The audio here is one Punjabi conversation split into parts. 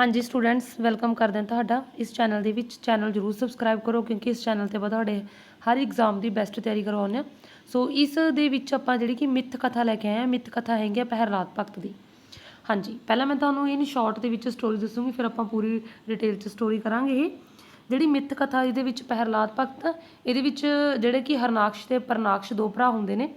ਹਾਂਜੀ ਸਟੂਡੈਂਟਸ ਵੈਲਕਮ ਕਰਦੇ ਹਾਂ ਤੁਹਾਡਾ। ਇਸ ਚੈਨਲ ਦੇ ਵਿੱਚ ਚੈਨਲ ਜਰੂਰ ਸਬਸਕ੍ਰਾਈਬ ਕਰੋ ਕਿਉਂਕਿ ਇਸ ਚੈਨਲ ਤੇ ਆਪਾਂ ਤੁਹਾਡੇ ਹਰ ਐਗਜ਼ਾਮ ਦੀ ਬੈਸਟ ਤਿਆਰੀ ਕਰਵਾਉਂਦੇ ਹਾਂ। ਸੋ ਇਸ ਦੇ ਵਿੱਚ ਆਪਾਂ ਜਿਹੜੀ ਕਿ ਮਿੱਥ ਕਥਾ ਲੈ ਕੇ ਆਏ ਹਾਂ, ਮਿੱਥ ਕਥਾ ਹੈਗੀ ਆ ਪਹਿਰਲਾਦ ਭਗਤ ਦੀ। ਹਾਂਜੀ, ਪਹਿਲਾਂ ਮੈਂ ਤੁਹਾਨੂੰ ਇਹਨ ਸ਼ਾਰਟ ਦੇ ਵਿੱਚ ਸਟੋਰੀ ਦੱਸੂਗੀ, ਫਿਰ ਆਪਾਂ ਪੂਰੀ ਡਿਟੇਲ 'ਚ ਸਟੋਰੀ ਕਰਾਂਗੇ ਇਹ। ਜਿਹੜੀ ਮਿੱਥ ਕਥਾ ਇਹਦੇ ਵਿੱਚ ਪਹਿਰਲਾਦ ਭਗਤ, ਇਹਦੇ ਵਿੱਚ ਜਿਹੜੇ ਕਿ ਹਰਨਾਕਸ਼ ਤੇ ਪਰਨਾਕਸ਼ ਦੋ ਭਰਾ ਹੁੰਦੇ ਨੇ।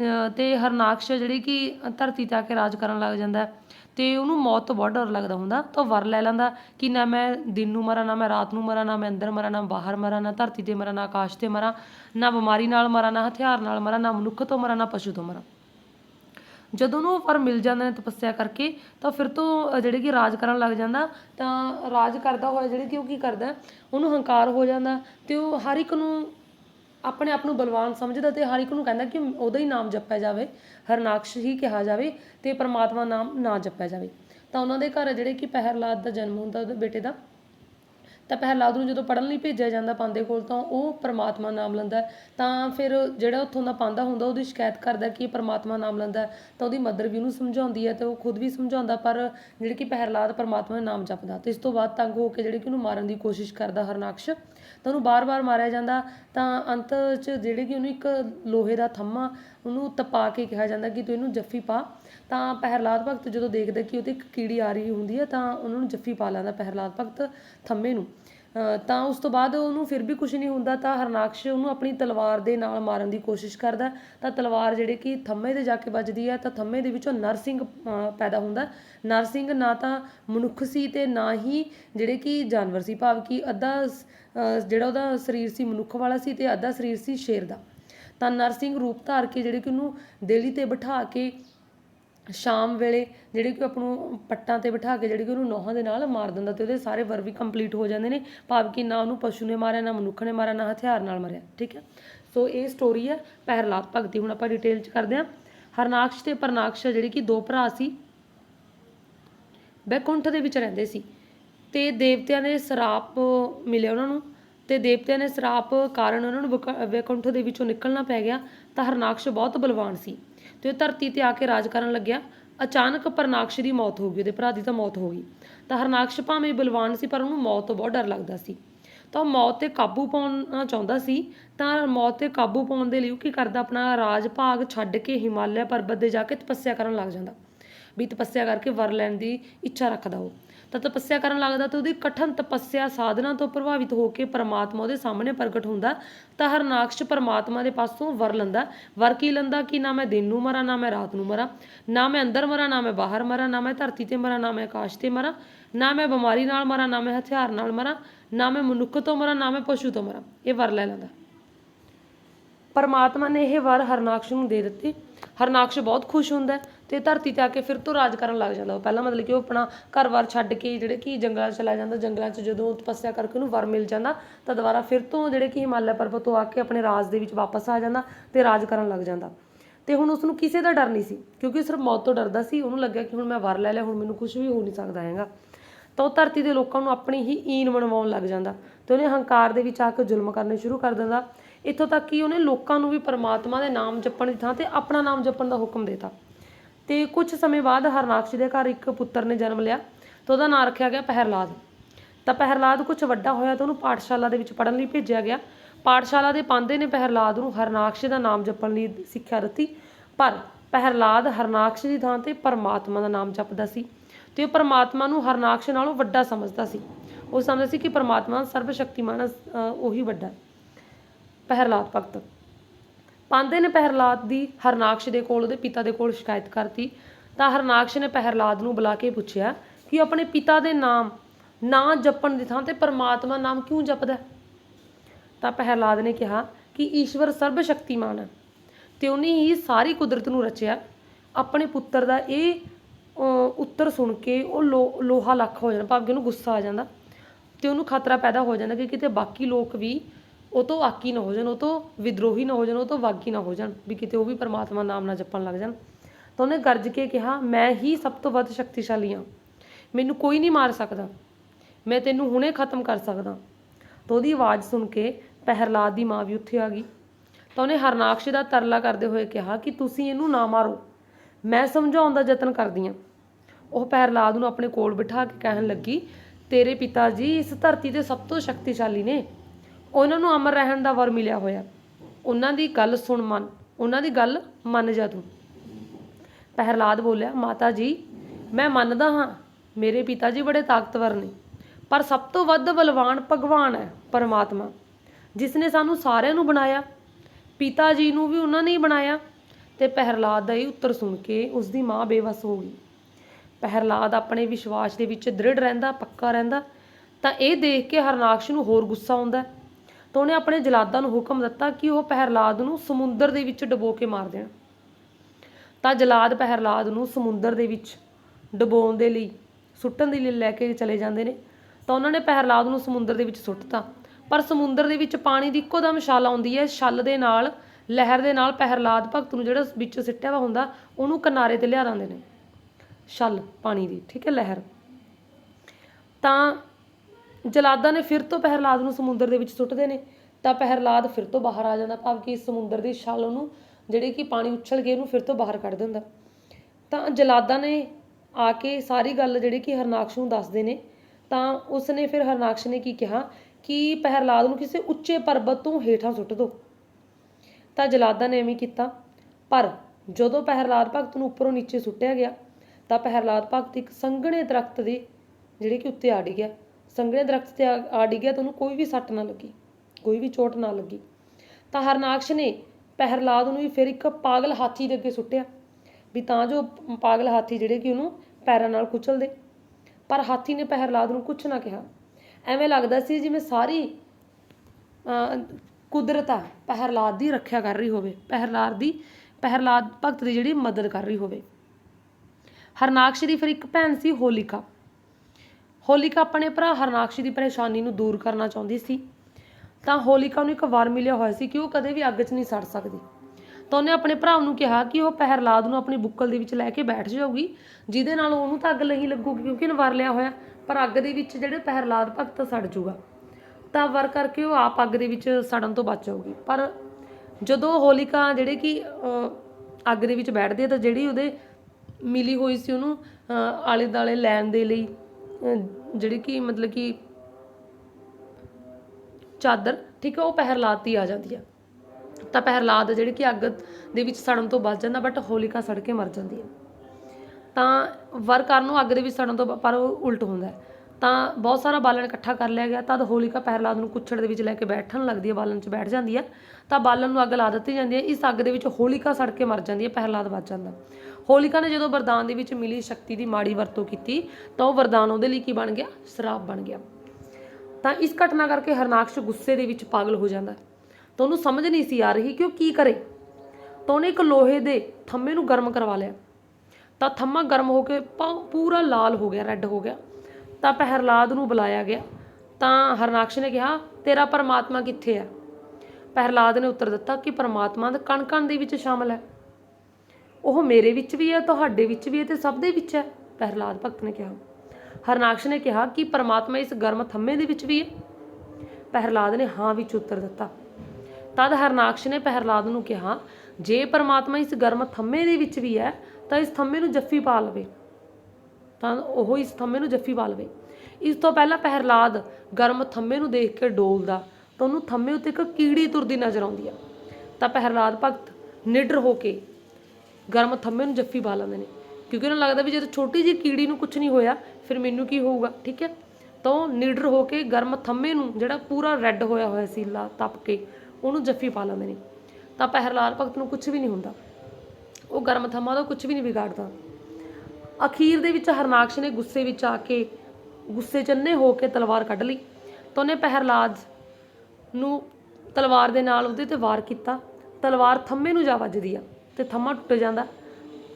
ਅਹ ਤੇ ਹਰਨਾਕਸ਼ ਜਿਹੜੀ ਕਿ ਧਰਤੀ ਤੇ ਆ ਕੇ ਰਾਜ ਕਰਨ ਲੱਗ ਜਾਂਦਾ ਅਤੇ ਉਹਨੂੰ ਮੌਤ ਤੋਂ ਬਹੁਤ ਡਰ ਲੱਗਦਾ ਹੁੰਦਾ, ਤਾਂ ਉਹ ਵਰ ਲੈ ਲੈਂਦਾ ਕਿ ਨਾ ਮੈਂ ਦਿਨ ਨੂੰ ਮਰਾਂ, ਨਾ ਮੈਂ ਰਾਤ ਨੂੰ ਮਰਾਂ, ਨਾ ਮੈਂ ਅੰਦਰ ਮਰਾਂ, ਨਾ ਬਾਹਰ ਮਰਾਂ, ਨਾ ਧਰਤੀ ਤੇ ਮਰਾਂ, ਨਾ ਆਕਾਸ਼ ਤੇ ਮਰਾਂ, ਨਾ ਬਿਮਾਰੀ ਨਾਲ ਮਰਾਂ, ਨਾ ਹਥਿਆਰ ਨਾਲ ਮਰਾਂ, ਨਾ ਮਨੁੱਖ ਤੋਂ ਮਰਾਂ, ਨਾ ਪਸ਼ੂ ਤੋਂ ਮਰਾਂ। ਜਦੋਂ ਉਹਨੂੰ ਵਰ ਮਿਲ ਜਾਂਦੇ ਨੇ ਤਪੱਸਿਆ ਕਰਕੇ, ਤਾਂ ਫਿਰ ਤੋਂ ਜਿਹੜੇ ਕਿ ਰਾਜ ਕਰਨ ਲੱਗ ਜਾਂਦਾ, ਤਾਂ ਰਾਜ ਕਰਦਾ ਹੋਇਆ ਜਿਹੜੇ ਕਿ ਉਹ ਕੀ ਕਰਦਾ ਉਹਨੂੰ ਹੰਕਾਰ ਹੋ ਜਾਂਦਾ, ਤੇ ਉਹ ਹਰ ਇੱਕ ਨੂੰ ਆਪਣੇ ਆਪ ਨੂੰ ਬਲਵਾਨ ਸਮਝਦਾ ਤੇ ਹਰ ਇੱਕ ਨੂੰ ਕਹਿੰਦਾ ਕਿ ਉਹਦਾ ਹੀ ਨਾਮ ਜਪਿਆ ਜਾਵੇ, ਹਰਨਾਕਸ਼ ਹੀ ਕਿਹਾ ਜਾਵੇ ਤੇ ਪਰਮਾਤਮਾ ਨਾਮ ਨਾ ਜਪਿਆ ਜਾਵੇ। ਤਾਂ ਉਹਨਾਂ ਦੇ ਘਰ ਜਿਹੜੇ ਕਿ ਪਹਿਰਲਾਦ ਦਾ ਜਨਮ ਹੁੰਦਾ ਉਹਦੇ ਬੇਟੇ ਦਾ। ਤਾਂ ਪਹਿਰਲਾਦ ਨੂੰ ਜਦੋਂ ਪੜਨ ਲਈ ਭੇਜਿਆ ਜਾਂਦਾ ਪਾਂਦੇ ਕੋਲ ਤਾਂ ਉਹ ਪਰਮਾਤਮਾ ਨਾਮ ਲੈਂਦਾ ਤਾਂ ਫਿਰ ਜਿਹੜਾ ਉੱਥੋਂ ਦਾ ਪਾਂਦਾ ਹੁੰਦਾ ਉਹਦੀ ਸ਼ਿਕਾਇਤ ਕਰਦਾ ਕਿ ਇਹ ਪਰਮਾਤਮਾ ਨਾਮ ਲੈਂਦਾ ਤਾਂ ਉਹਦੀ ਮਦਰ ਵੀ ਉਹਨੂੰ ਸਮਝਾਉਂਦੀ ਹੈ ਤੇ ਉਹ ਖੁਦ ਵੀ ਸਮਝਾਉਂਦਾ, ਪਰ ਜਿਹੜੀ ਕਿ ਪਹਿਰਲਾਦ ਪਰਮਾਤਮਾ ਨਾਮ ਜਪਦਾ। ਤੇ ਇਸ ਤੋਂ ਬਾਅਦ ਤੰਗ ਹੋ ਕੇ ਜਿਹੜੀ ਕਿ ਉਹਨੂੰ ਮਾਰਨ ਦੀ ਕੋਸ਼ਿਸ਼ ਕਰਦਾ ਹਰਨਾਕਸ਼। ਤਾਂ ਉਹਨੂੰ ਬਾਰ-ਬਾਰ ਮਾਰਿਆ ਜਾਂਦਾ, ਤਾਂ ਅੰਤ 'ਚ ਜਿਹੜੇ ਕਿ ਉਹਨੂੰ ਇੱਕ ਲੋਹੇ ਦਾ ਥੰਮਾ ਉਹਨੂੰ ਤਪਾ ਕੇ ਕਿਹਾ ਜਾਂਦਾ ਕਿ ਤੂੰ ਇਹਨੂੰ ਜੱਫੀ ਪਾ। ਤਾਂ ਪਹਿਰਲਾਦ ਭਗਤ ਜਦੋਂ ਦੇਖਦਾ ਕਿ ਉਹਤੇ ਇੱਕ ਕੀੜੀ ਆ ਰਹੀ ਹੁੰਦੀ ਹੈ, ਤਾਂ ਉਹਨਾਂ ਨੂੰ ਜੱਫੀ ਪਾ ਲੈਂਦਾ ਪਹਿਰਲਾਦ ਭਗਤ ਥੰਮੇ ਨੂੰ। ਤਾਂ ਉਸ ਤੋਂ ਬਾਅਦ ਉਹਨੂੰ ਫਿਰ ਵੀ ਕੁਝ ਨਹੀਂ ਹੁੰਦਾ ਤਾਂ ਹਰਨਾਕਸ਼ ਉਹਨੂੰ ਆਪਣੀ ਤਲਵਾਰ ਦੇ ਨਾਲ ਮਾਰਨ ਦੀ ਕੋਸ਼ਿਸ਼ ਕਰਦਾ। ਤਾਂ ਤਲਵਾਰ ਜਿਹੜੇ ਕਿ ਥੰਮੇ ਤੇ ਜਾ ਕੇ ਵੱਜਦੀ ਹੈ ਤਾਂ ਥੰਮੇ ਦੇ ਵਿੱਚੋਂ ਨਰਸਿੰਘ ਅ, ਪੈਦਾ ਹੁੰਦਾ। ਨਰਸਿੰਘ ਨਾ ਤਾਂ ਮਨੁੱਖ ਸੀ ਤੇ ਨਾ ਹੀ ਜਿਹੜੇ ਕਿ ਜਾਨਵਰ ਸੀ ਭਾਵ ਕਿ ਅੱਧਾ ਜਿਹੜਾ ਉਹਦਾ ਸਰੀਰ ਸੀ ਮਨੁੱਖ ਵਾਲਾ ਸੀ ਤੇ ਅੱਧਾ ਸਰੀਰ ਸੀ ਸ਼ੇਰ ਦਾ। ਤਾਂ ਨਰਸਿੰਘ ਰੂਪ ਧਾਰ ਕੇ ਜਿਹੜੇ ਕਿ ਉਹਨੂੰ ਦੇਲੀ ਤੇ ਬਿਠਾ ਕੇ ਸ਼ਾਮ ਵੇਲੇ ਜਿਹੜੇ ਕਿ ਆਪ ਨੂੰ ਪੱਟਾਂ ਤੇ ਬਿਠਾ ਕੇ ਜਿਹੜੀ ਕਿ ਉਹਨੂੰ ਨੋਹਾਂ ਦੇ ਨਾਲ ਮਾਰ ਦਿੰਦਾ ਤੇ ਉਹਦੇ ਸਾਰੇ ਵਰ ਵੀ ਕੰਪਲੀਟ ਹੋ ਜਾਂਦੇ ਨੇ, ਭਾਵ ਕਿ ਨਾ ਉਹਨੂੰ ਪਸ਼ੂ ਨੇ ਮਾਰਿਆ, ਨਾ ਮਨੁੱਖ ਨੇ ਮਾਰਿਆ, ਨਾ ਹਥਿਆਰ ਨਾਲ ਮਾਰਿਆ, ਠੀਕ ਹੈ? ਸੋ ਇਹ ਸਟੋਰੀ ਹੈ ਪਹਿਰਲਾਦ ਭਗਤੀ ਹੁਣ ਆਪਾਂ ਡਿਟੇਲ ਚ ਕਰਦੇ ਹਾਂ। ਹਰਨਾਕਸ਼ ਤੇ ਪਰਨਾਕਸ਼ ਜਿਹੜੀ ਕਿ ਦੋ ਭਰਾ ਸੀ। ਬੈਕੁੰਠ ਦੇ ਵਿੱਚ ਰਹਿੰਦੇ ਸੀ। ਤੇ ਦੇਵਤਿਆਂ ਨੇ ਸਰਾਪ ਮਿਲਿਆ ਉਹਨਾਂ ਨੂੰ। ਤੇ ਦੇਵਤਿਆਂ ਨੇ ਸਰਾਪ ਕਾਰਨ ਉਹਨਾਂ ਨੂੰ ਵੈਕੁੰਠ ਦੇ ਵਿੱਚੋਂ ਨਿਕਲਣਾ ਪੈ ਗਿਆ ਤਾਂ ਹਰਨਾਕਸ਼ ਬਹੁਤ ਬਲਵਾਨ ਸੀ। ਤੇ ਉਹ ਧਰਤੀ ਤੇ ਆ ਕੇ ਰਾਜ ਕਰਨ ਲੱਗਿਆ। ਅਚਾਨਕ ਪਰਨਾਕਸ਼ ਦੀ ਮੌਤ ਹੋ ਗਈ, ਉਹਦੇ ਭਰਾ ਦੀ ਤਾਂ ਮੌਤ ਹੋ ਗਈ। ਤਾਂ ਹਰਨਾਕਸ਼ ਭਾਵੇਂ ਬਲਵਾਨ ਸੀ, ਪਰ ਉਹਨੂੰ ਮੌਤ ਤੋਂ ਬਹੁਤ ਡਰ ਲੱਗਦਾ ਸੀ। ਤਾਂ ਉਹ ਮੌਤ ਤੇ ਕਾਬੂ ਪਾਉਣਾ ਚਾਹੁੰਦਾ ਸੀ, ਤਾਂ ਮੌਤ ਤੇ ਕਾਬੂ ਪਾਉਣ ਦੇ ਲਈ ਉਹ ਕੀ ਕਰਦਾ, ਆਪਣਾ ਰਾਜ ਭਾਗ ਛੱਡ ਕੇ ਹਿਮਾਲਿਆ ਪਰਬਤ ਦੇ ਜਾ ਕੇ ਤਪੱਸਿਆ ਕਰਨ ਲੱਗ ਜਾਂਦਾ। ਵੀ ਤਪੱਸਿਆ ਕਰਕੇ ਵਰ ਲੈਣ ਦੀ ਇੱਛਾ ਰੱਖਦਾ ਉਹ। ਤਾਂ ਤਪੱਸਿਆ ਕਰਨ ਲੱਗਦਾ ਤਾਂ ਉਹਦੀ ਕਠਨ ਤਪੱਸਿਆ ਸਾਧਨਾ ਤੋਂ ਪ੍ਰਭਾਵਿਤ ਹੋ ਕੇ ਪਰਮਾਤਮਾ ਉਹਦੇ ਸਾਹਮਣੇ ਪ੍ਰਗਟ ਹੁੰਦਾ ਤਾਂ ਹਰਨਾਕਸ਼ ਪਰਮਾਤਮਾ ਦੇ ਪਾਸੋਂ ਵਰ ਲੈਂਦਾ ਵਰ ਕੀ ਲੈਂਦਾ ਕਿ ਨਾ ਮੈਂ ਦਿਨ ਨੂੰ ਮਰਾਂ ਨਾ ਮੈਂ ਰਾਤ ਨੂੰ ਮਰਾਂ ਨਾ ਮੈਂ ਅੰਦਰ ਮਰਾਂ ਨਾ ਮੈਂ ਬਾਹਰ ਮਰਾਂ ਨਾ ਮੈਂ ਧਰਤੀ ਤੇ ਮਰਾਂ ਨਾ ਮੈਂ ਆਕਾਸ਼ ਤੇ ਮਰਾਂ ਨਾ ਮੈਂ ਬਿਮਾਰੀ ਨਾਲ ਮਰਾਂ ਨਾ ਮੈਂ ਹਥਿਆਰ ਨਾਲ ਮਰਾਂ ਨਾ ਮੈਂ ਮਨੁੱਖ ਤੋਂ ਮਰਾਂ ਨਾ ਮੈਂ ਪਸ਼ੂ ਤੋਂ ਮਰਾਂ ਇਹ ਵਰ ਲੈ ਲੈਂਦਾ ਪਰਮਾਤਮਾ ਨੇ ਇਹ ਵਰ ਹਰਨਾਕਸ਼ ਨੂੰ ਦੇ ਦਿੱਤੇ ਹਰਨਾਕਸ਼ ਬਹੁਤ ਖੁਸ਼ ਹੁੰਦਾ ਤੇ ਧਰਤੀ ਤੇ ਆ ਕੇ ਫਿਰ ਤੋਂ ਰਾਜ ਕਰਨ ਲੱਗ ਜਾਂਦਾ ਉਹ। ਪਹਿਲਾਂ ਮਤਲਬ ਕਿ ਉਹ ਆਪਣਾ ਘਰ-ਬਾਰ ਛੱਡ ਕੇ ਜਿਹੜੇ ਕਿ ਜੰਗਲਾਂ 'ਚ ਚਲਾ ਜਾਂਦਾ, ਜੰਗਲਾਂ 'ਚ ਜਦੋਂ ਤਪੱਸਿਆ ਕਰਕੇ ਉਹਨੂੰ ਵਰ ਮਿਲ ਜਾਂਦਾ, ਤਾਂ ਦੁਬਾਰਾ ਫਿਰ ਤੋਂ ਜਿਹੜੇ ਕਿ ਹਿਮਾਲਿਆ ਪਰਬਤ ਤੋਂ ਆ ਕੇ ਆਪਣੇ ਰਾਜ ਦੇ ਵਿੱਚ ਵਾਪਸ ਆ ਜਾਂਦਾ ਤੇ ਰਾਜ ਕਰਨ ਲੱਗ ਜਾਂਦਾ। ਤੇ ਹੁਣ ਉਸ ਨੂੰ ਕਿਸੇ ਦਾ ਡਰ ਨਹੀਂ ਸੀ, ਕਿਉਂਕਿ ਸਿਰਫ ਮੌਤ ਤੋਂ ਡਰਦਾ ਸੀ, ਉਹਨੂੰ ਲੱਗਿਆ ਕਿ ਹੁਣ ਮੈਂ ਵਰ ਲੈ ਲਿਆ, ਹੁਣ ਮੈਨੂੰ ਕੁਝ ਵੀ ਹੋ ਨਹੀਂ ਸਕਦਾ ਹੈਗਾ। ਤਾਂ ਉਹ ਧਰਤੀ ਦੇ ਲੋਕਾਂ ਨੂੰ ਆਪਣੀ ਹੀ ਈਨ ਬਣਵਾਉਣ ਲੱਗ ਜਾਂਦਾ ਤੇ ਉਹਨੇ ਹੰਕਾਰ ਦੇ ਵਿੱਚ ਆ ਕੇ ਜ਼ੁਲਮ ਕਰਨੇ ਸ਼ੁਰੂ ਕਰ ਦਿੰਦਾ। ਇੱਥੋਂ ਤੱਕ ਕਿ ਉਹਨੇ ਲੋਕਾਂ ਨੂੰ ਵੀ ਪਰਮਾਤਮਾ ਦੇ ਨਾਮ ਜਪਣ ਦੀ ਥਾਂ ਤੇ ਆਪਣਾ ਨਾਮ ਜਪਣ ਦਾ ਹੁਕਮ ਦਿੱਤਾ। ਤੇ ਕੁਝ ਸਮੇਂ ਬਾਅਦ ਹਰਨਾਕਸ਼ੀ ਦੇ ਘਰ ਇੱਕ ਪੁੱਤਰ ਨੇ ਜਨਮ ਲਿਆ ਤਾਂ ਉਹਦਾ ਨਾਂ ਰੱਖਿਆ ਗਿਆ ਪਹਿਰਲਾਦ। ਤਾਂ ਪਹਿਰਲਾਦ ਕੁਝ ਵੱਡਾ ਹੋਇਆ ਤਾਂ ਉਹਨੂੰ ਪਾਠਸ਼ਾਲਾ ਦੇ ਵਿੱਚ ਪੜ੍ਹਨ ਲਈ ਭੇਜਿਆ ਗਿਆ। ਪਾਠਸ਼ਾਲਾ ਦੇ ਪਾਂਦੇ ਨੇ ਪਹਿਰਲਾਦ ਨੂੰ ਹਰਨਾਕਸ਼ ਦਾ ਨਾਮ ਜਪਣ ਲਈ ਸਿੱਖਿਆ ਦਿੱਤੀ, ਪਰ ਪਹਿਰਲਾਦ ਹਰਨਾਕਸ਼ ਦੀ ਥਾਂ ਤੇ ਪਰਮਾਤਮਾ ਦਾ ਨਾਮ ਜਪਦਾ ਸੀ ਤੇ ਉਹ ਪਰਮਾਤਮਾ ਨੂੰ ਹਰਨਾਕਸ਼ ਨਾਲੋਂ ਵੱਡਾ ਸਮਝਦਾ ਸੀ। ਉਹ ਸਮਝਦਾ ਸੀ ਕਿ ਪਰਮਾਤਮਾ ਸਰਵ ਸ਼ਕਤੀਮਾਨ ਉਹੀ ਵੱਡਾ ਹੈ। ਪਹਿਰਲਾਦ ਭਗਤ। ਪਾਂਦੇ ਨੇ ਪਹਿਰਲਾਦ ਦੀ ਹਰਨਾਕਸ਼ ਦੇ ਕੋਲ ਉਹਦੇ ਪਿਤਾ ਦੇ ਕੋਲ ਸ਼ਿਕਾਇਤ ਕਰਤੀ। ਤਾਂ ਹਰਨਾਕਸ਼ ਨੇ ਪਹਿਰਲਾਦ ਨੂੰ ਬੁਲਾ ਕੇ ਪੁੱਛਿਆ ਕਿ ਆਪਣੇ ਪਿਤਾ ਦੇ ਨਾਮ ਨਾ ਜਪਣ ਦੀ ਥਾਂ ਤੇ ਪਰਮਾਤਮਾ ਨਾਮ ਕਿਉਂ ਜਪਦਾ ਤਾਂ ਪਹਿਰਲਾਦ ਨੇ ਕਿਹਾ ਕਿ ਈਸ਼ਵਰ ਸਰਬ ਸ਼ਕਤੀਮਾਨ ਹੈ ਤੇ ਉਹਨੇ ਹੀ ਸਾਰੀ ਕੁਦਰਤ ਨੂੰ ਰਚਿਆ। ਆਪਣੇ ਪੁੱਤਰ ਦਾ ਇਹ ਅ, ਉੱਤਰ ਸੁਣ ਕੇ ਉਹ ਲੋ- ਲੋਹਾ ਲੱਖ ਹੋ ਜਾਂਦਾ ਭਾਵੇਂ ਉਹਨੂੰ ਗੁੱਸਾ ਆ ਜਾਂਦਾ ਤੇ ਉਹਨੂੰ ਖਤਰਾ ਪੈਦਾ ਹੋ ਜਾਂਦਾ ਕਿ ਕਿਤੇ ਬਾਕੀ ਲੋਕ ਵੀ ਉਹ ਤੋਂ ਆਕੀ ਨਾ ਹੋ ਜਾਣ, ਉਹ ਤੋਂ ਵਿਦਰੋਹੀ ਨਾ ਹੋ ਜਾਣ, ਉਹ ਤੋਂ ਵਾਗੀ ਨਾ ਹੋ ਜਾਣ, ਵੀ ਕਿਤੇ ਉਹ ਵੀ ਪਰਮਾਤਮਾ ਨਾਮ ਨਾ ਜਪਣ ਲੱਗ ਜਾਣ। ਤਾਂ ਉਹਨੇ ਗਰਜ ਕੇ ਕਿਹਾ, ਮੈਂ ਹੀ ਸਭ ਤੋਂ ਵੱਧ ਸ਼ਕਤੀਸ਼ਾਲੀ ਹਾਂ। ਮੈਨੂੰ ਕੋਈ ਨਹੀਂ ਮਾਰ ਸਕਦਾ। ਮੈਂ ਤੈਨੂੰ ਹੁਣੇ ਖਤਮ ਕਰ ਸਕਦਾ। ਤਾਂ ਉਹਦੀ ਆਵਾਜ਼ ਸੁਣ ਕੇ ਪਹਿਰਲਾਦ ਦੀ ਮਾਂ ਵੀ ਉੱਥੇ ਆ ਗਈ। ਤਾਂ ਉਹਨੇ ਹਰਨਾਕਸ਼ ਦਾ ਤਰਲਾ ਕਰਦੇ ਹੋਏ ਕਿਹਾ ਕਿ ਤੁਸੀਂ ਇਹਨੂੰ ਨਾ ਮਾਰੋ। ਮੈਂ ਸਮਝਾਉਣ ਦਾ ਯਤਨ ਕਰਦੀ ਹਾਂ। ਉਹ ਪਹਿਰਲਾਦ ਨੂੰ ਆਪਣੇ ਕੋਲ ਬਿਠਾ ਕੇ ਕਹਿਣ ਲੱਗੀ, ਤੇਰੇ ਪਿਤਾ ਜੀ ਇਸ ਧਰਤੀ ਦੇ ਸਭ ਤੋਂ ਸ਼ਕਤੀਸ਼ਾਲੀ ਨੇ। ਉਹਨਾਂ ਨੂੰ ਅਮਰ ਰਹਿਣ ਦਾ ਵਰ ਮਿਲਿਆ ਹੋਇਆ। ਉਹਨਾਂ ਦੀ ਗੱਲ ਸੁਣ ਮਨ, ਉਹਨਾਂ ਦੀ ਗੱਲ ਮੰਨ ਜਾ ਤੂੰ। ਪਹਿਰਲਾਦ ਬੋਲਿਆ, ਮਾਤਾ ਜੀ, ਮੈਂ ਮੰਨਦਾ ਹਾਂ, ਮੇਰੇ ਪਿਤਾ ਜੀ ਬੜੇ ਤਾਕਤਵਰ ਨੇ, ਪਰ ਸਭ ਤੋਂ ਵੱਧ ਬਲਵਾਨ ਭਗਵਾਨ ਹੈ ਪਰਮਾਤਮਾ ਜਿਸ ਨੇ ਸਾਨੂੰ ਸਾਰਿਆਂ ਨੂੰ ਬਣਾਇਆ। ਪਿਤਾ ਜੀ ਨੂੰ ਵੀ ਉਹਨਾਂ ਨੇ ਹੀ ਬਣਾਇਆ ਤੇ ਪਹਿਰਲਾਦ ਦਾ ਇਹ ਉੱਤਰ ਸੁਣ ਕੇ ਉਸ ਦੀ ਮਾਂ ਬੇਵਸ ਹੋ ਗਈ। ਪਹਿਰਲਾਦ ਆਪਣੇ ਵਿਸ਼ਵਾਸ ਦੇ ਵਿੱਚ ਦ੍ਰਿੜ ਰਹਿੰਦਾ, ਪੱਕਾ ਰਹਿੰਦਾ, ਤਾਂ ਇਹ ਦੇਖ ਕੇ ਹਰਨਾਕਸ਼ ਨੂੰ ਹੋਰ ਗੁੱਸਾ ਆਉਂਦਾ। ਤਾਂ ਉਹਨੇ ਆਪਣੇ ਜਲਾਦਾਂ ਨੂੰ ਹੁਕਮ ਦਿੱਤਾ ਕਿ ਉਹ ਪਹਿਰਲਾਦ ਨੂੰ ਸਮੁੰਦਰ ਦੇ ਵਿੱਚ ਡਬੋ ਕੇ ਮਾਰ ਦੇਣ। ਤਾਂ ਜਲਾਦ ਪਹਿਰਲਾਦ ਨੂੰ ਸਮੁੰਦਰ ਦੇ ਵਿੱਚ ਡਬੋਉਣ ਦੇ ਲਈ, ਸੁੱਟਣ ਦੇ ਲਈ ਲੈ ਕੇ ਚਲੇ ਜਾਂਦੇ ਨੇ। ਤਾਂ ਉਹਨਾਂ ਨੇ ਪਹਿਰਲਾਦ ਨੂੰ ਸਮੁੰਦਰ ਦੇ ਵਿੱਚ ਸੁੱਟਤਾ। ਪਰ ਸਮੁੰਦਰ ਦੇ ਵਿੱਚ ਪਾਣੀ ਦੀ ਇੱਕੋ ਦਮ ਛਾਲ ਆਉਂਦੀ ਹੈ। ਛੱਲ ਦੇ ਨਾਲ, ਲਹਿਰ ਦੇ ਨਾਲ ਪਹਿਰਲਾਦ ਭਗਤ ਨੂੰ ਜਿਹੜਾ ਵਿੱਚ ਸਿੱਟਿਆ ਵਾ ਹੁੰਦਾ, ਉਹਨੂੰ ਕਿਨਾਰੇ ਤੇ ਲਿਆ ਦਿੰਦੇ ਨੇ। ਛੱਲ, ਪਾਣੀ ਦੀ, ਠੀਕ ਹੈ, ਲਹਿਰ। ਤਾਂ ਜਲਾਦਾਂ ਨੇ ਫਿਰ ਤੋਂ ਪਹਿਰਲਾਦ ਨੂੰ ਸਮੁੰਦਰ ਦੇ ਵਿੱਚ ਸੁੱਟਦੇ ਨੇ। ਤਾਂ ਪਹਿਰਲਾਦ ਫਿਰ ਤੋਂ ਬਾਹਰ ਆ ਜਾਂਦਾ, ਭਾਵ ਕਿ ਇਸ ਸਮੁੰਦਰ ਦੀ ਛਾਲ ਉਹਨੂੰ ਜਿਹੜੇ ਕਿ ਪਾਣੀ ਉੱਛਲ ਕੇ ਉਹਨੂੰ ਫਿਰ ਤੋਂ ਬਾਹਰ ਕੱਢ ਦਿੰਦਾ। ਤਾਂ ਜਲਾਦਾਂ ਨੇ ਆ ਕੇ ਸਾਰੀ ਗੱਲ ਜਿਹੜੀ ਕਿ ਹਰਨਾਕਸ਼ ਨੂੰ ਦੱਸਦੇ ਨੇ। ਤਾਂ ਉਸਨੇ ਫਿਰ ਹਰਨਾਕਸ਼ ਨੇ ਕੀ ਕਿਹਾ ਕਿ ਪਹਿਰਲਾਦ ਨੂੰ ਕਿਸੇ ਉੱਚੇ ਪਰਬਤ ਤੋਂ ਹੇਠਾਂ ਸੁੱਟ ਦਿਓ ਤਾਂ ਜਲਾਦਾਂ ਨੇ ਐਵੇਂ ਕੀਤਾ। ਪਰ ਜਦੋਂ ਪਹਿਰਲਾਦ ਭਗਤ ਨੂੰ ਉੱਪਰੋਂ ਨੀਚੇ ਸੁੱਟਿਆ ਗਿਆ, ਤਾਂ ਪਹਿਰਲਾਦ ਭਗਤ ਇੱਕ ਸੰਘਣੇ ਦਰਖਤ ਦੇ ਜਿਹੜੇ ਕਿ ਉੱਤੇ ਆ ਗਿਆ ਸੰਘਣੇ ਦਰਖਤ ਤੇ ਆ ਡਿੱਗਿਆ ਤਾਂ ਉਹਨੂੰ ਕੋਈ ਵੀ ਸੱਟ ਨਾ ਲੱਗੀ, ਕੋਈ ਵੀ ਚੋਟ ਨਾ ਲੱਗੀ। ਤਾਂ ਹਰਨਾਕਸ਼ ਨੇ ਪਹਿਰਲਾਦ ਨੂੰ ਵੀ ਫਿਰ ਇੱਕ ਪਾਗਲ ਹਾਥੀ ਦੇ ਅੱਗੇ ਸੁੱਟਿਆ, ਵੀ ਤਾਂ ਜੋ ਪਾਗਲ ਹਾਥੀ ਜਿਹੜੇ ਕਿ ਉਹਨੂੰ ਪੈਰਾਂ ਨਾਲ ਕੁਚਲ ਦੇ। ਪਰ ਹਾਥੀ ਨੇ ਪਹਿਰਲਾਦ ਨੂੰ ਕੁਝ ਨਾ ਕਿਹਾ। ਐਵੇਂ ਲੱਗਦਾ ਸੀ ਜਿਵੇਂ ਸਾਰੀ ਕੁਦਰਤ ਆ ਪਹਿਰਲਾਦ ਦੀ ਰੱਖਿਆ ਕਰ ਰਹੀ ਹੋਵੇ, ਪਹਿਰਲਾਦ ਦੀ, ਪਹਿਰਲਾਦ ਭਗਤ ਦੀ ਜਿਹੜੀ ਮਦਦ ਕਰ ਰਹੀ ਹੋਵੇ। ਹਰਨਾਕਸ਼ ਦੀ ਫਿਰ ਇੱਕ ਭੈਣ ਸੀ ਹੋਲਿਕਾ। ਹੋਲਿਕਾ ਆਪਣੇ ਭਰਾ ਹਰਨਾਕਸ਼ ਦੀ ਪਰੇਸ਼ਾਨੀ ਨੂੰ ਦੂਰ ਕਰਨਾ ਚਾਹੁੰਦੀ ਸੀ। ਤਾਂ ਹੋਲਿਕਾ ਨੂੰ ਇੱਕ ਵਾਰ ਮਿਲਿਆ ਹੋਇਆ ਸੀ ਕਿ ਉਹ ਕਦੇ ਵੀ ਅੱਗ 'ਚ ਨਹੀਂ ਸੜ ਸਕਦੀ। ਤਾਂ ਉਹਨੇ ਆਪਣੇ ਭਰਾ ਨੂੰ ਕਿਹਾ ਕਿ ਉਹ ਪਹਿਰਲਾਦ ਨੂੰ ਆਪਣੀ ਬੁੱਕਲ ਦੇ ਵਿੱਚ ਲੈ ਕੇ ਬੈਠ ਜਾਊਗੀ, ਜਿਹਦੇ ਨਾਲ ਉਹਨੂੰ ਤਾਂ ਅੱਗ ਨਹੀਂ ਲੱਗੂਗੀ ਕਿਉਂਕਿ ਉਹਨੇ ਵਰ ਲਿਆ ਹੋਇਆ, ਪਰ ਅੱਗ ਦੇ ਵਿੱਚ ਜਿਹੜੇ ਪਹਿਰਲਾਦ ਭਗਤ ਸੜ ਜੂਗਾ, ਤਾਂ ਵਰ ਕਰਕੇ ਉਹ ਆਪ ਅੱਗ ਦੇ ਵਿੱਚ ਸੜਨ ਤੋਂ ਬਚ ਜਾਊਗੀ। ਪਰ ਜਦੋਂ ਹੋਲਿਕਾ ਜਿਹੜੇ ਕਿ ਅੱਗ ਦੇ ਵਿੱਚ ਬੈਠਦੀ ਹੈ ਤਾਂ ਜਿਹੜੀ ਉਹਦੇ ਮਿਲੀ ਹੋਈ ਸੀ ਉਹਨੂੰ ਆਲੇ ਦਾਲੇ ਲੈਣ ਦੇ ਲਈ ਜਿਹੜੀ ਕਿ ਮਤਲਬ ਕਿ ਚਾਦਰ, ਠੀਕ ਹੈ, ਉਹ ਪਹਿਰਲਾਦ ਆ ਜਾਂਦੀ ਆ। ਤਾਂ ਪਹਿਰਲਾਦ ਜਿਹੜੀ ਕਿ ਅੱਗ ਦੇ ਵਿੱਚ ਸੜਨ ਤੋਂ ਬਚ ਜਾਂਦਾ ਬਟ ਹੋਲਿਕਾ ਸੜ ਕੇ ਮਰ ਜਾਂਦੀ ਹੈ ਤਾਂ ਵਰ ਕਰਨ ਨੂੰ ਅੱਗ ਦੇ ਵਿੱਚ ਸੜਨ ਤੋਂ ਪਰ ਉਹ ਉਲਟ ਹੁੰਦਾ ਹੈ। ਤਾਂ ਬਹੁਤ ਸਾਰਾ ਬਾਲਣ ਇਕੱਠਾ ਕਰ ਲਿਆ ਗਿਆ, ਤਦ ਹੋਲਿਕਾ ਪਹਿਰਲਾਦ ਨੂੰ ਕੁੱਛੜ ਦੇ ਵਿੱਚ ਲੈ ਕੇ ਬੈਠਣ ਲੱਗਦੀ ਹੈ ਬਾਲਣ 'ਚ ਬੈਠ ਜਾਂਦੀ ਹੈ ਤਾਂ ਬਾਲਣ ਨੂੰ ਅੱਗ ਲਾ ਦਿੱਤੀ ਜਾਂਦੀ ਹੈ ਇਸ ਅੱਗ ਦੇ ਵਿੱਚ ਹੋਲਿਕਾ ਸੜ ਕੇ ਮਰ ਜਾਂਦੀ ਹੈ ਪਹਿਰਲਾਦ ਬਚ ਜਾਂਦਾ। ਹੋਲਿਕਾ ਨੇ ਜਦੋਂ ਵਰਦਾਨ ਦੇ ਵਿੱਚ ਮਿਲੀ ਸ਼ਕਤੀ ਦੀ ਮਾੜੀ ਵਰਤੋਂ ਕੀਤੀ, ਤਾਂ ਉਹ ਵਰਦਾਨ ਉਹਦੇ ਲਈ ਕੀ ਬਣ ਗਿਆ? ਸ਼ਰਾਪ ਬਣ ਗਿਆ। ਤਾਂ ਇਸ ਘਟਨਾ ਕਰਕੇ ਹਰਨਾਕਸ਼ ਗੁੱਸੇ ਦੇ ਵਿੱਚ ਪਾਗਲ ਹੋ ਜਾਂਦਾ ਹੈ। ਤਾਂ ਉਹਨੂੰ ਸਮਝ ਨਹੀਂ ਸੀ ਆ ਰਹੀ ਕਿ ਉਹ ਕੀ ਕਰੇ। ਤਾਂ ਉਹਨੇ ਇੱਕ ਲੋਹੇ ਦੇ ਥੰਮੇ ਨੂੰ ਗਰਮ ਕਰਵਾ ਲਿਆ। ਤਾਂ ਥੰਮਾ ਗਰਮ ਹੋ ਕੇ ਪੂਰਾ ਲਾਲ ਹੋ ਗਿਆ, ਰੈੱਡ ਹੋ ਗਿਆ। ਤਾਂ ਪਹਿਰਲਾਦ ਨੂੰ ਬੁਲਾਇਆ ਗਿਆ। ਤਾਂ ਹਰਨਾਕਸ਼ ਨੇ ਕਿਹਾ, ਤੇਰਾ ਪਰਮਾਤਮਾ ਕਿੱਥੇ ਹੈ? ਪਹਿਰਲਾਦ ਨੇ ਉੱਤਰ ਦਿੱਤਾ ਕਿ ਪਰਮਾਤਮਾ ਦਾ ਕਣ ਕਣ ਦੇ ਵਿੱਚ ਸ਼ਾਮਲ ਹੈ। ਉਹ ਮੇਰੇ ਵਿੱਚ ਵੀ ਹੈ, ਤੁਹਾਡੇ ਵਿੱਚ ਵੀ ਹੈ ਤੇ ਸਭ ਦੇ ਵਿੱਚ ਹੈ ਪਹਿਰਲਾਦ ਭਗਤ ਨੇ ਕਿਹਾ। ਹਰਨਾਕਸ਼ ਨੇ ਕਿਹਾ ਕਿ ਪਰਮਾਤਮਾ ਇਸ ਗਰਮ ਥੰਮੇ ਦੇ ਵਿੱਚ ਵੀ ਹੈ। ਪ੍ਰਹਿਲਾਦ ਨੇ ਹਾਂ ਵਿੱਚ ਉੱਤਰ ਦਿੱਤਾ। ਤਦ ਹਰਨਾਕਸ਼ ਨੇ ਪ੍ਰਹਿਲਾਦ ਨੂੰ ਕਿਹਾ, ਜੇ ਪਰਮਾਤਮਾ ਇਸ ਗਰਮ ਥੰਮੇ ਦੇ ਵਿੱਚ ਵੀ ਹੈ, ਤਾਂ ਇਸ ਥੰਮੇ ਨੂੰ ਜੱਫੀ ਪਾ ਲਵੇ। ਤਾਂ ਉਹ ਇਸ ਥੰਮੇ ਨੂੰ ਜੱਫੀ ਪਾ ਲਵੇ। ਇਸ ਤੋਂ ਪਹਿਲਾਂ ਪਹਿਰਲਾਦ ਗਰਮ ਥੰਮੇ ਨੂੰ ਦੇਖ ਕੇ ਡੋਲਦਾ ਤਾਂ ਉਹਨੂੰ ਥੰਮੇ ਉੱਤੇ ਇੱਕ ਕੀੜੀ ਤੁਰਦੀ ਨਜ਼ਰ ਆਉਂਦੀ ਆ। ਤਾਂ ਪਹਿਰਲਾਦ ਭਗਤ ਨਿਡਰ ਹੋ ਕੇ ਗਰਮ ਥੰਮੇ ਨੂੰ ਜੱਫੀ ਪਾ ਲੈਂਦੇ ਨੇ। ਕਿਉਂਕਿ ਉਹਨਾਂ ਨੂੰ ਲੱਗਦਾ ਵੀ ਜੇ ਛੋਟੀ ਜਿਹੀ ਕੀੜੀ ਨੂੰ ਕੁਝ ਨਹੀਂ ਹੋਇਆ, ਫਿਰ ਮੈਨੂੰ ਕੀ ਹੋਊਗਾ, ਠੀਕ ਹੈ? ਤਾਂ ਉਹ ਨਿਡਰ ਹੋ ਕੇ ਗਰਮ ਥੰਮੇ ਨੂੰ ਜਿਹੜਾ ਪੂਰਾ ਰੈੱਡ ਹੋਇਆ ਹੋਇਆ ਸੀ, ਲਾ ਤਪ ਕੇ, ਉਹਨੂੰ ਜੱਫੀ ਪਾ ਲੈਂਦੇ ਨੇ। ਤਾਂ ਪਹਿਰਲਾਦ ਭਗਤ ਨੂੰ ਕੁਝ ਵੀ ਨਹੀਂ ਹੁੰਦਾ। ਉਹ ਗਰਮ ਥੰਮਾ ਦਾ ਕੁਝ ਵੀ ਨਹੀਂ ਵਿਗਾੜਦਾ। ਅਖੀਰ ਦੇ ਵਿੱਚ ਹਰਨਾਕਸ਼ ਨੇ ਗੁੱਸੇ ਵਿੱਚ ਆ ਕੇ ਗੁੱਸੇ ਚੰਨੇ ਹੋ ਕੇ ਤਲਵਾਰ ਕੱਢ ਲਈ। ਤਾਂ ਉਹਨੇ ਪਹਿਰਲਾਜ ਨੂੰ ਤਲਵਾਰ ਦੇ ਨਾਲ ਉਹਦੇ ਤੇ ਵਾਰ ਕੀਤਾ। ਤਲਵਾਰ ਥੰਮੇ ਨੂੰ ਜਾ ਵੱਜਦੀ ਆ। ਤੇ ਥੰਮਾ ਟੁੱਟ ਜਾਂਦਾ।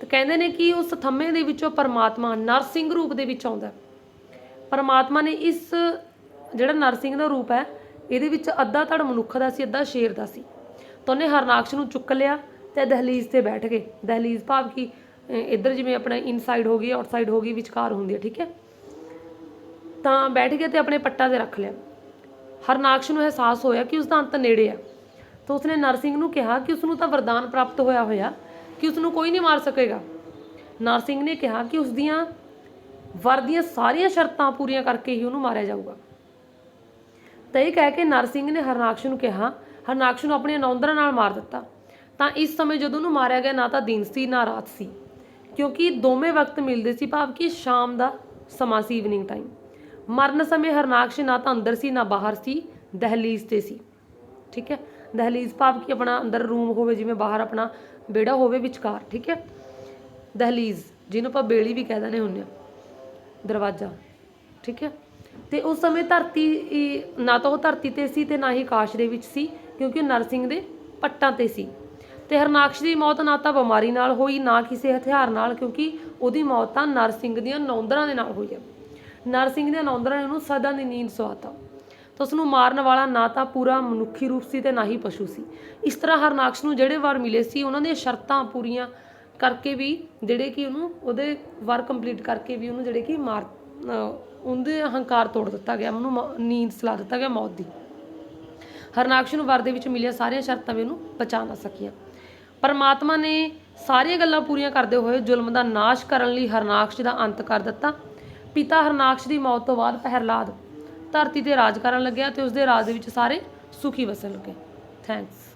ਤੇ ਕਹਿੰਦੇ ਨੇ ਕਿ ਉਸ ਥੰਮੇ ਦੇ ਵਿੱਚੋਂ ਪਰਮਾਤਮਾ ਨਰਸਿੰਘ ਰੂਪ ਦੇ ਵਿੱਚ ਆਉਂਦਾ ਪਰਮਾਤਮਾ ਨੇ ਇਸ ਜਿਹੜਾ ਨਰਸਿੰਘ ਦਾ ਰੂਪ ਹੈ, ਇਹਦੇ ਵਿੱਚ ਅੱਧਾ ਧੜ ਮਨੁੱਖ ਦਾ ਸੀ, ਅੱਧਾ ਸ਼ੇਰ ਦਾ ਸੀ। ਤਾਂ ਉਹਨੇ ਹਰਨਾਕਸ਼ ਨੂੰ ਚੁੱਕ ਲਿਆ ਤੇ ਦਹਲੀਜ਼ ਤੇ ਬੈਠ ਗਏ। ਦਹਲੀਜ਼ ਭਾਵ ਕਿ ਇੱਧਰ ਜਿਵੇਂ ਆਪਣਾ ਇਨਸਾਈਡ ਹੋ ਗਈ, ਆਊਟਸਾਈਡ ਹੋ ਗਈ, ਵਿਚਕਾਰ ਹੁੰਦੀ ਹੈ, ਠੀਕ ਹੈ? ਤਾਂ ਬੈਠ ਗਿਆ ਤੇ ਆਪਣੇ ਪੱਟਾਂ ਤੇ ਰੱਖ ਲਿਆ। ਹਰਨਾਕਸ਼ ਨੂੰ ਅਹਿਸਾਸ ਹੋਇਆ ਕਿ ਉਸ ਦਾ ਅੰਤ ਨੇੜੇ ਆ ਤਾਂ ਉਸਨੇ ਨਰਸਿੰਘ ਨੂੰ ਕਿਹਾ ਕਿ ਉਸ ਨੂੰ ਤਾਂ ਵਰਦਾਨ ਪ੍ਰਾਪਤ ਹੋਇਆ ਹੋਇਆ, ਕਿ ਉਸ ਨੂੰ ਕੋਈ ਨਹੀਂ ਮਾਰ ਸਕੇਗਾ। ਨਰਸਿੰਘ ਨੇ ਕਿਹਾ ਕਿ ਉਸ ਦੀਆਂ ਵਰ ਦੀਆਂ ਸਾਰੀਆਂ ਸ਼ਰਤਾਂ ਪੂਰੀਆਂ ਕਰਕੇ ਹੀ ਉਹਨੂੰ ਮਾਰਿਆ ਜਾਊਗਾ। ਤਾਂ ਇਹ ਕਹਿ ਕੇ ਨਰ ਨੇ ਹਰਨਾਕਸ਼ ਨੂੰ ਕਿਹਾ, ਹਰਨਾਕਸ਼ ਨੂੰ ਆਪਣੇ ਨੌਂਦਰਾਂ ਨਾਲ ਮਾਰ ਦਿੱਤਾ। ਤਾਂ ਇਸ ਸਮੇਂ ਜਦੋਂ ਉਹਨੂੰ ਮਾਰਿਆ ਗਿਆ, ਨਾ ਤਾਂ ਦਿਨ ਸੀ, ਨਾ ਰਾਤ ਸੀ। ਕਿਉਂਕਿ ਦੋਵੇਂ ਵਕਤ ਮਿਲਦੇ ਸੀ ਭਾਵ ਕਿ ਸ਼ਾਮ ਦਾ ਸਮਾਂ ਸੀ ਈਵਨਿੰਗ ਟਾਈਮ ਮਰਨ ਸਮੇਂ ਹਰਨਾਕਸ਼ ਨਾ ਤਾਂ ਅੰਦਰ ਸੀ, ਨਾ ਬਾਹਰ ਸੀ, ਦਹਲੀਜ਼ ਤੇ ਸੀ। ਠੀਕ ਹੈ? ਦਹਲੀਜ਼ ਭਾਵ ਕਿ ਆਪਣਾ ਅੰਦਰ ਰੂਮ ਹੋਵੇ, ਜਿਵੇਂ ਬਾਹਰ ਆਪਣਾ ਵਿਹੜਾ ਹੋਵੇ ਵਿਚਕਾਰ, ਠੀਕ ਹੈ? ਦਹਲੀਜ਼, ਜਿਹਨੂੰ ਆਪਾਂ ਬੇੜੀ ਵੀ ਕਹਿ ਦਿੰਦੇ ਹੁੰਦੇ ਆ ਦਰਵਾਜ਼ਾ, ਠੀਕ ਹੈ? ਤੇ ਉਸ ਸਮੇਂ ਧਰਤੀ ਨਾ ਤਾਂ ਉਹ ਧਰਤੀ ਤੇ ਸੀ ਤੇ ਨਾ ਹੀ ਆਕਾਸ਼ ਦੇ ਵਿੱਚ ਸੀ, ਕਿਉਂਕਿ ਉਹ ਨਰਸਿੰਘ ਦੇ ਪੱਟਾਂ ਤੇ ਸੀ। ਤੇ ਹਰਨਾਕਸ਼ ਦੀ ਮੌਤ ਨਾ ਤਾਂ ਬਿਮਾਰੀ ਨਾਲ ਹੋਈ, ਨਾ ਕਿਸੇ ਹਥਿਆਰ ਨਾਲ, ਕਿਉਂਕਿ ਉਹਦੀ ਮੌਤ ਤਾਂ ਨਰਸਿੰਘ ਦੀਆਂ ਨੌਂਦਰਾਂ ਦੇ ਨਾਲ ਹੋਈ ਹੈ। ਨਰਸਿੰਘ ਦੀਆਂ ਨੌਂਦਰਾਂ ਨੇ ਉਹਨੂੰ ਸਦਾ ਦੀ ਨੀਂਦ ਸਵਾਤਾ। ਤਾਂ ਉਸ ਨੂੰ ਮਾਰਨ ਵਾਲਾ ਨਾ ਤਾਂ ਪੂਰਾ ਮਨੁੱਖੀ ਰੂਪ ਸੀ ਤੇ ਨਾ ਹੀ ਪਸ਼ੂ ਸੀ। ਇਸ ਤਰ੍ਹਾਂ ਹਰਨਾਕਸ਼ ਨੂੰ ਜਿਹੜੇ ਵਾਰ ਮਿਲੇ ਸੀ, ਉਹਨਾਂ ਦੀਆਂ ਸ਼ਰਤਾਂ ਪੂਰੀਆਂ ਕਰਕੇ ਵੀ, ਜਿਹੜੇ ਕਿ ਉਹਨੂੰ, ਉਹਦੇ ਵਾਰ ਕੰਪਲੀਟ ਕਰਕੇ ਵੀ ਉਹਨੂੰ ਜਿਹੜੇ ਕਿ ਮਾਰ ਉਹਦੇ ਹੰਕਾਰ ਤੋੜ ਦਿੱਤਾ ਗਿਆ, ਉਹਨੂੰ ਨੀਂਦ ਸਲਾ ਦਿੱਤਾ ਗਿਆ ਮੌਤ ਦੀ। ਹਰਨਾਕਸ਼ ਨੂੰ ਵਰ ਦੇ ਵਿੱਚ ਮਿਲੀਆਂ ਸਾਰੀਆਂ ਸ਼ਰਤਾਂ ਵੀ ਉਹਨੂੰ ਬਚਾ ਨਾ ਸਕੀਆਂ। ਪਰਮਾਤਮਾ ਨੇ ਸਾਰੀਆਂ ਗੱਲਾਂ ਪੂਰੀਆਂ ਕਰਦੇ ਹੋਏ ਜ਼ੁਲਮ ਦਾ ਨਾਸ਼ ਕਰਨ ਲਈ ਹਰਨਾਕਸ਼ ਦਾ ਅੰਤ ਕਰ ਦਿੱਤਾ। ਪਿਤਾ ਹਰਨਾਕਸ਼ ਦੀ ਮੌਤ ਤੋਂ ਬਾਅਦ ਪਹਿਰਲਾਦ ਧਰਤੀ ਤੇ ਰਾਜ ਕਰਨ ਲੱਗਿਆ ਤੇ ਉਸਦੇ ਰਾਜ ਦੇ ਵਿੱਚ ਸਾਰੇ ਸੁਖੀ ਵਸਣ ਲੱਗੇ। ਥੈਂਕਸ